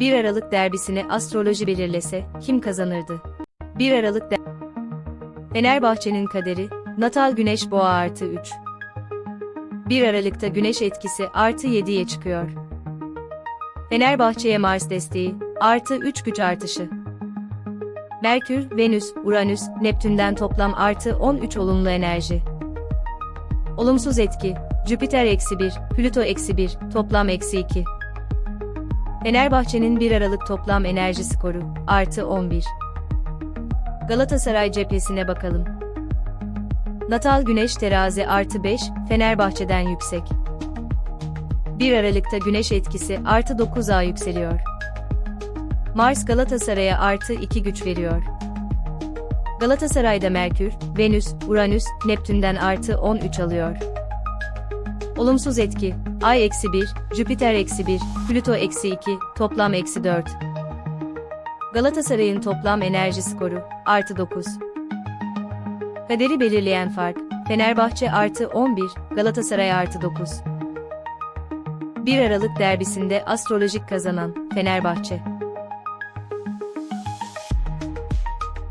1 Aralık derbisini astroloji belirlese kim kazanırdı? 1 Aralık der Fenerbahçe'nin kaderi, Natal Güneş Boğa artı 3. 1 Aralık'ta Güneş etkisi artı 7'ye çıkıyor. Fenerbahçe'ye Mars desteği, artı 3 güç artışı. Merkür, Venüs, Uranüs, Neptün'den toplam artı 13 olumlu enerji. Olumsuz etki, Jüpiter eksi 1, Plüto eksi 1, toplam eksi 2. Fenerbahçe'nin 1 Aralık toplam enerji skoru, artı 11. Galatasaray cephesine bakalım. Natal Güneş terazi artı 5, Fenerbahçe'den yüksek. 1 Aralık'ta Güneş etkisi artı 9A yükseliyor. Mars Galatasaray'a artı 2 güç veriyor. Galatasaray'da Merkür, Venüs, Uranüs, Neptün'den artı 13 alıyor. Olumsuz etki, Ay eksi 1, Jüpiter eksi 1, Plüto eksi 2, toplam eksi 4. Galatasaray'ın toplam enerji skoru, artı 9. Kaderi belirleyen fark, Fenerbahçe artı 11, Galatasaray artı 9. 1 Aralık derbisinde astrolojik kazanan, Fenerbahçe.